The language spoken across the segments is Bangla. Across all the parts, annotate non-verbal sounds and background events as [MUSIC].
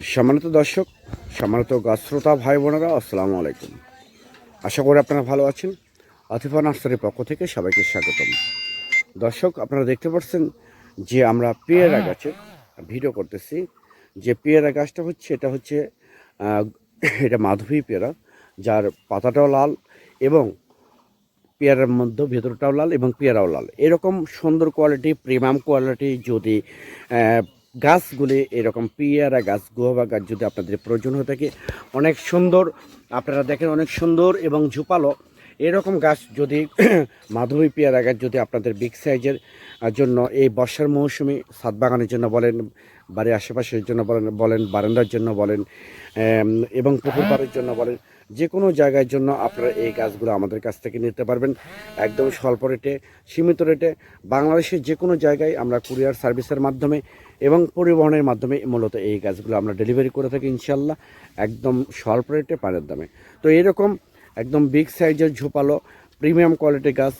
সম্মানিত দর্শক, সম্মানিত গাছ শ্রোতা ভাই বোনেরা, আসসালামু আলাইকুম। আশা করি আপনারা ভালো আছেন। আতিফা নার্সারির পক্ষ থেকে সবাইকে স্বাগতম। দর্শক, আপনারা দেখতে পাচ্ছেন যে আমরা পেয়ারা গাছের ভিডিও করতেছি। যে পেয়ারা গাছটা হচ্ছে, এটা হচ্ছে এটা মাধবী পেয়ারা, যার পাতাটাও লাল এবং পেয়ারার মধ্যে ভেতরটাও লাল এবং পেয়ারাও লাল। এরকম সুন্দর কোয়ালিটি প্রিমিয়াম কোয়ালিটি যদি গাছগুলি এরকম পিয়ারা গাছ, গুহবা গাছ যদি আপনাদের প্রয়োজন হয়ে থাকে, অনেক সুন্দর, আপনারা দেখেন অনেক সুন্দর এবং ঝুপালো এরকম গাছ যদি [CLEARS THROAT] মাধবী পেয়ারা গাছ যদি আপনাদের বিগ সাইজের জন্য এই বর্ষার মৌসুমে ছাদ বাগানের জন্য বলেন বাড়ির আশেপাশের জন্য বলেন বলেন বারান্দার জন্য বলেন এবং পুকুর পাড়ের জন্য বলেন যে কোনো জায়গার জন্য আপনারা এই গাছগুলো আমাদের কাছ থেকে নিতে পারবেন। একদম স্বল্প রেটে সীমিত রেটে বাংলাদেশের যে কোনো জায়গায় আমরা কুরিয়ার সার্ভিসের মাধ্যমে এবং পরিবহনের মাধ্যমে মূলত এই গাছগুলো আমরা ডেলিভারি করে থাকি ইনশাল্লাহ একদম স্বল্প রেটে পানের দামে। তো এরকম একদম বিগ সাইজের ঝোপালো প্রিমিয়াম কোয়ালিটি গাছ,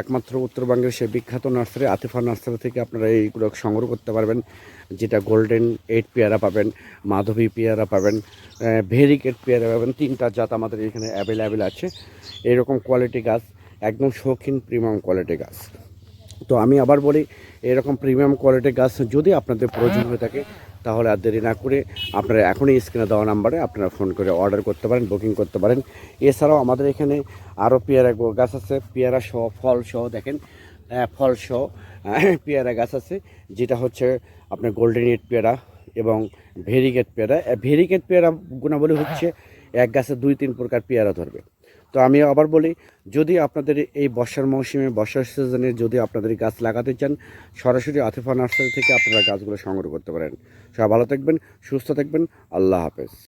একমাত্র উত্তরবঙ্গের সেই বিখ্যাত নার্সারি আতিফা নার্সারি থেকে আপনারা এইগুলো সংগ্রহ করতে পারবেন, যেটা গোল্ডেন এইট পেয়ারা পাবেন, মাধবী পেয়ারা পাবেন ভেরিকেট পেয়ারা পাবেন, তিনটা জাত আমাদের এখানে অ্যাভেলেবেল আছে। এরকম কোয়ালিটি গাছ, একদম শৌখিন প্রিমিয়াম কোয়ালিটি গাছ। তো আমি আবার বলি, এরকম প্রিমিয়াম কোয়ালিটির গাছ যদি আপনাদের প্রয়োজন হয়ে থাকে, তাহলে আর দেরি না করে আপনারা এখনই স্ক্রিনে দেওয়া নাম্বারে আপনারা ফোন করে অর্ডার করতে পারেন বুকিং করতে পারেন। এছাড়াও আমাদের এখানে আরও পেয়ারা গাছ আছে, পেয়ারা সহ, ফল সহ দেখেন ফল সহ পেয়ারা গাছ আছে, যেটা হচ্ছে আপনার গোল্ডেন ইট পেয়ারা এবং ভেরিকেট পেয়ারা। ভেরিকেট পেয়ারা গুণাবলী হচ্ছে এক গাছে দুই তিন প্রকার পেয়ারা ধরবে। তো আমি আবার বলি, যদি আপনাদের এই বর্ষার মৌসুমে, বর্ষার সিজনে যদি আপনাদের গাছ লাগাতে চান, সরাসরি আতিফা নার্সারি থেকে আপনারা গাছগুলো সংগ্রহ করতে পারেন। সবাই ভালো থাকবেন, সুস্থ থাকবেন, আল্লাহ হাফেজ।